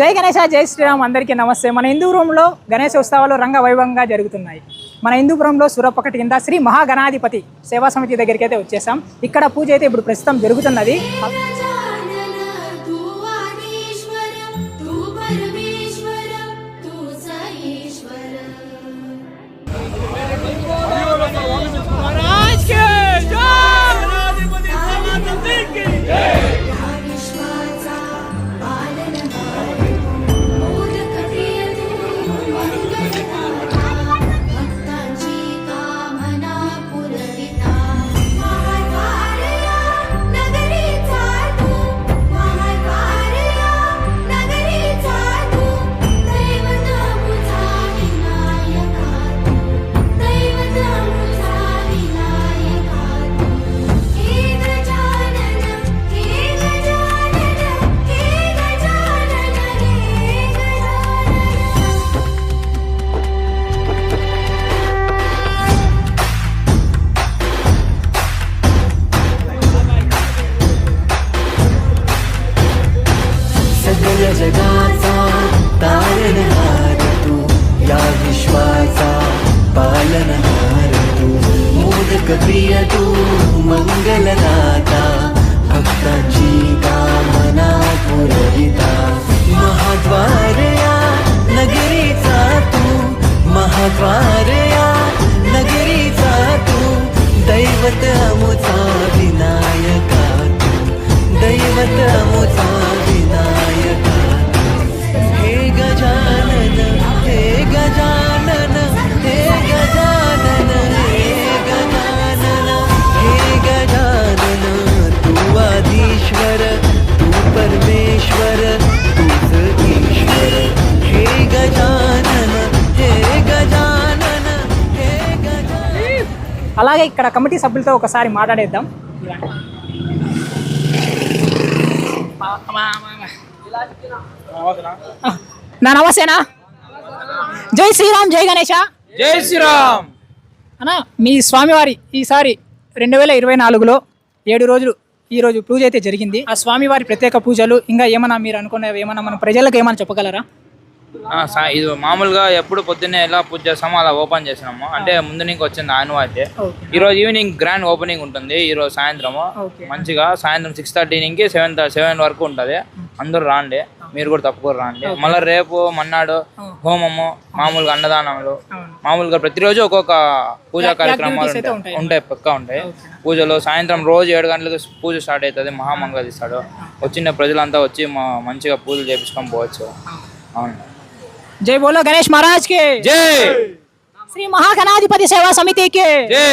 జై గణేశ జై శ్రీరామ్ అందరికీ నమస్తే. మన హిందూపురంలో గణేశ ఉత్సవాలు రంగ వైభవంగా జరుగుతున్నాయి. మన హిందూపురంలో సురపకటి కింద శ్రీ మహాగణాధిపతి సేవా సమితి దగ్గరికి అయితే వచ్చేసాం. ఇక్కడ పూజ అయితే ఇప్పుడు ప్రస్తుతం జరుగుతున్నది. विश्वाचा पालनहार तू. मोदक प्रिय तू मंगलदाता. भक्ताची कामना पुरविता. महाद्वारया नगरीचा तू. महाद्वारया नगरीचा तू. दैवत अमुचा विनायका तू. दैवत अमुचा అలాగే ఇక్కడ కమిటీ సభ్యులతో ఒకసారి మాట్లాడేద్దాం. నా నమస్తేనా? జై శ్రీరామ్ జై గణేష. జై శ్రీరామ్. అన్న మీ స్వామివారి ఈసారి రెండు వేల ఇరవై నాలుగులో ఏడు రోజులు ఈ రోజు పూజ అయితే జరిగింది. ఆ స్వామివారి ప్రత్యేక పూజలు ఇంకా ఏమన్నా మీరు అనుకున్నవి ఏమన్నా మన ప్రజలకు ఏమన్నా చెప్పగలరా? ఇది మామూలుగా ఎప్పుడు పొద్దున్నే ఎలా పూజ చేస్తామో అలా ఓపెన్ చేసినాము. అంటే ముందు నుంచి వచ్చింది ఆనవాయితీ ఓకే. ఈ రోజు ఈవినింగ్ గ్రాండ్ ఓపెనింగ్ ఉంటుంది. ఈ రోజు సాయంత్రము. మంచిగా సాయంత్రం సిక్స్ థర్టీ నుంచి సెవెన్ సెవెన్ వరకు ఉంటుంది. అందరూ రాండి. మీరు కూడా తప్పకుండా రాండి. మళ్ళీ రేపు మన్నాడు హోమము మామూలుగా అన్నదానములు. మామూలుగా ప్రతిరోజు ఒక్కొక్క పూజా యాక్- కార్యక్రమాలు అయితే ఉంటాయి. ఉంటాయి. ఉంటాయి పక్కా ఉంటాయి. పూజలు సాయంత్రం రోజు ఏడు గంటలకు పూజ స్టార్ట్ అవుతుంది. మహామంగళ తీస్తాడు. వచ్చిన ప్రజలంతా వచ్చి మా మంచిగా పూజలు చేపించుకొని పోవచ్చు. అవును. జై బోలో గణేష్ మహారాజ్కి జై శ్రీ మహాగణాధిపతి సేవా సమితికి జై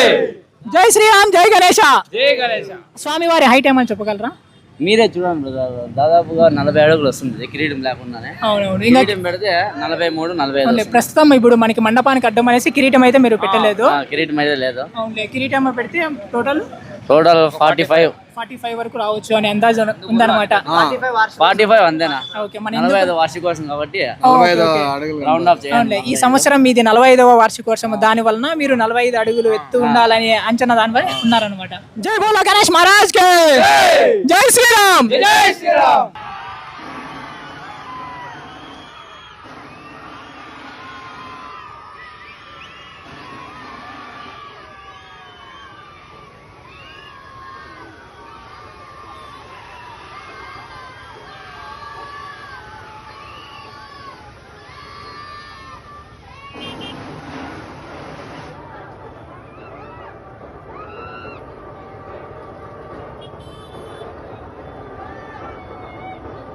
జై శ్రీరామ్ జై గణేష జై గణేశ స్వామివారి హైట్ ఏమని చెప్పగలరా? మీరే చూడండి బ్రదర్ దాదాపుగా నలభై అడుగులు వస్తుంది కిరీటం లేకుండానే. అవునవును కిరీటం పెడితే నలభై మూడు నలభై ప్రస్తుతం ఇప్పుడు మనకి మండపానికి అడ్డం అనేసి కిరీటం అయితే మీరు పెట్టలేదు. కిరీటం అయితే లేదు. కిరీటం పెడితే total total forty five. Forty five వరకు రావచ్చు అని అందాజు ఉందన్నమాట. ఫార్టీ ఫైవ్ అంతేనా? ఓకే మన నలభై ఐదు వార్షికోసం కాబట్టి. రౌండ్ ఆఫ్ చేయండి. ఈ సంవత్సరం మీది నలభై ఐదవ వార్షికోత్సవం. దాని వలన మీరు నలభై ఐదు అడుగులు ఎత్తు ఉండాలని అంచనా దాని వల్ల ఉన్నారనమాట జై బోలో గణేష్ మహారాజ్కి జై శ్రీరామ్! జై శ్రీరామ్!